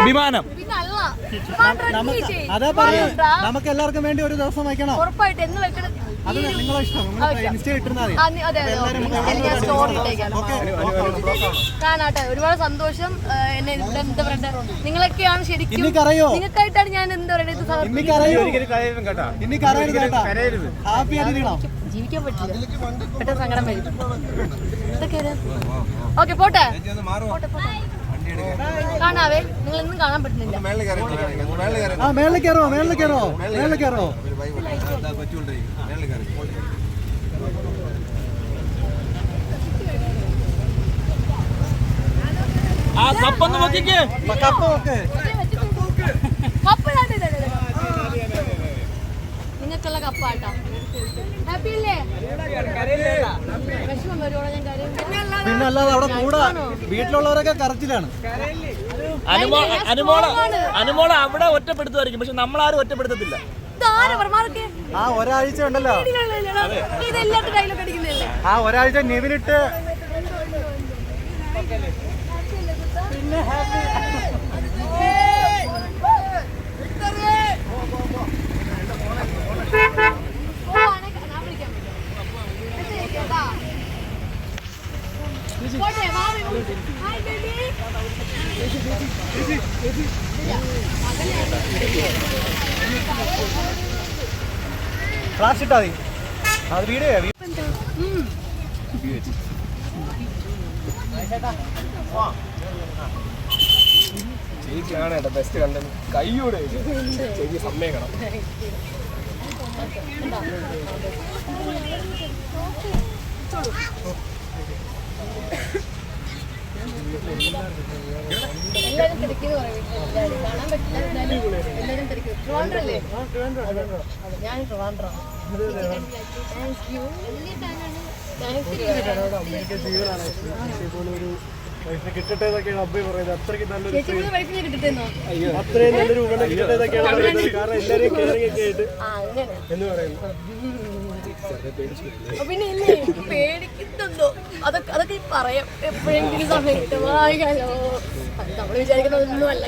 അഭിമാനം. അതാ വേണ്ടാ. നമുക്ക് എല്ലാവർക്കും വേണ്ടി ഒരു ദിവസം വയ്ക്കണം. ഉറപ്പായിട്ട് എന്ന് വെക്കണം അത് നിങ്ങളെ ഇഷ്ടം. ഇൻസ്റ്റ ഇട്ടിരുന്നാൽ കാണാട്ടെ ഒരുപാട് സന്തോഷം എന്നെ ഇവിടെ എന്താ പറയണ്ട? നിങ്ങളൊക്കെയാണ് ശരിക്കും നിങ്ങൾക്കായിട്ടാണ് ഞാൻ എന്താ പറയുന്നത് ജീവിക്കാൻ പറ്റില്ല. പെട്ടെന്ന് സങ്കടം വരും. ഇതൊക്കെ ഓക്കെ പോട്ടെ. പോട്ടെ, പോട്ടെ. കാണാവേ. നിങ്ങൾ ഇന്നും കാണാൻ പറ്റുന്നില്ല. ആ മേളിൽ കയറോ മേളിൽ കയറോ മേളിൽ കയറോ. ആ കപ്പൊന്ന് നോക്കിക്കേ. കപ്പ് നോക്കേ. കപ്പ്. നിങ്ങൾക്കുള്ള കപ്പാട്ടോ. ഹാപ്പി അല്ലേ വിഷമം വരുവോളാം ഞാൻ കാര്യം പിന്നെ അല്ലാതെ അവിടെ കൂടാ വീട്ടിലുള്ളവരൊക്കെ കറച്ചിലാണ് അനുമോള അനുമോള അവിടെ ഒറ്റപ്പെടുത്തുമായിരിക്കും. പക്ഷെ നമ്മളാരും ഒറ്റപ്പെടുത്തത്തില്ല. ഇതാരാ പറഞ്ഞാർക്ക് ആ ഒരാഴ്ച ഉണ്ടല്ലോ. ആ ഡയലോഗ് നിവിനിട്ട് ആ ഒരാഴ്ച ഫ്ലാഷ് ഇട്ടാ മതി. അത് വീഡിയോ ചേച്ചിയാണ് ബെസ്റ്റ് കണ്ടത്. കൈയോടെ ചേച്ചി സമ്മതിക്കണം. എല്ലാരും തിരക്കിന്ന് പറയും എല്ലാരും കാണാൻ പറ്റില്ല. എന്നാലും എല്ലാരും തിരക്കിന്ന് ട്രിവാൻഡ്രം അല്ലേ അതെ, ഞാൻ ട്രിവാൻഡ്രം. താങ്ക് യു കിട്ടട്ടെ എന്നൊക്കെയാണ് അബ്ബി പറയുന്നത്? അത്രയ്ക്ക് നല്ലൊരു അത്രയും നല്ലൊരു ഗുണം കിട്ടട്ടെ എന്നൊക്കെയാണ് പറയുന്നത്? കാരണം എല്ലാവരും കയറി ഒക്കെ ആയിട്ട് എന്ന് പറയുന്നു. അപ്പൊ പിന്നെ പറയാം. എപ്പോഴെങ്കിലും സമയത്ത് വായിക്കാലോ അത് നമ്മൾ വിചാരിക്കുന്നതൊന്നും അല്ല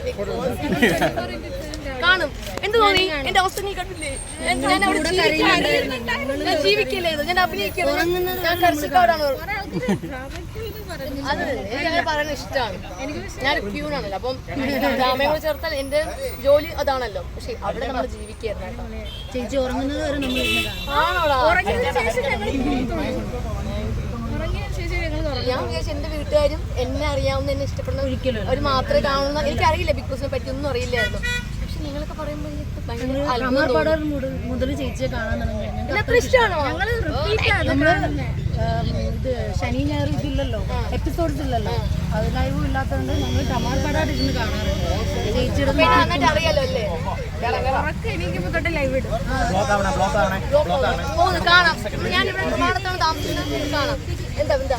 കാണും. എന്ത് തോന്നി? എന്റെ അവസ്ഥ നീ കണ്ടില്ലേ? ഞാൻ- അവിടെ. ഞാൻ ജീവിക്കില്ലേ? ഞാൻ അഭിനയിക്കുന്നത് ഞാൻ കർഷകരാണ് അത് എനിക്ക് അങ്ങനെ പറയുന്നത് ഇഷ്ടമാണ് ഞാൻ ക്യൂണാണല്ലോ അപ്പം ഡ്രാമയും കൂടെ ചേർത്താൽ എന്റെ ജോലി അതാണല്ലോ. പക്ഷെ അവിടെ നമ്മൾ ജീവിക്കായിരുന്നു കേട്ടോ. ചേച്ചി ഉറങ്ങുന്നത് വരെ നമ്മൾ ഇരുന്ന് കാണും. ആണോടാ? ഞാൻ വിചാരിച്ചു എന്റെ വീട്ടുകാരും എന്നെ അറിയാവുന്ന എന്നെ ഇഷ്ടപ്പെടുന്ന അവർ മാത്രമേ കാണുന്ന എനിക്കറിയില്ല ബിഗ് ബോസിനെ പറ്റി ഒന്നും അറിയില്ലായിരുന്നു. പക്ഷെ നിങ്ങളൊക്കെ പറയുമ്പോൾ എനിക്ക് മുതൽ ചേച്ചിയെ കാണാൻ തുടങ്ങി എന്നെ അത്ര ഇഷ്ടമാണോ നമ്മൾ ഉം, ഇത് ശനി ഞായർ ഇതില്ലല്ലോ എപ്പിസോഡ്സ് ഇല്ലല്ലോ. അത് ലൈവും ഇല്ലാത്തതുകൊണ്ട് നമ്മൾ ടമാർ പടാട് ഇരുന്ന് കാണാറുണ്ട്. ചേച്ചിയുടെ പിന്നെ നന്നായിട്ട് അറിയാലോ അല്ലേ? എനിക്കിപ്പോ തൊട്ട് ലൈവ് ഇടും. ബ്ലോക്ക് ആവണേ ബ്ലോക്ക് ആവണേ. പോകുന്നു കാണാം. ഞാൻ ഇവിടെ കാണാം. എന്താ എന്താ?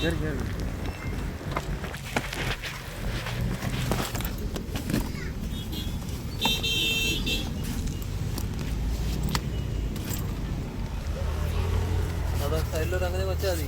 കയറി കയറി സൈഡിലൊരു അങ്ങനെ വെച്ചാൽ മതി.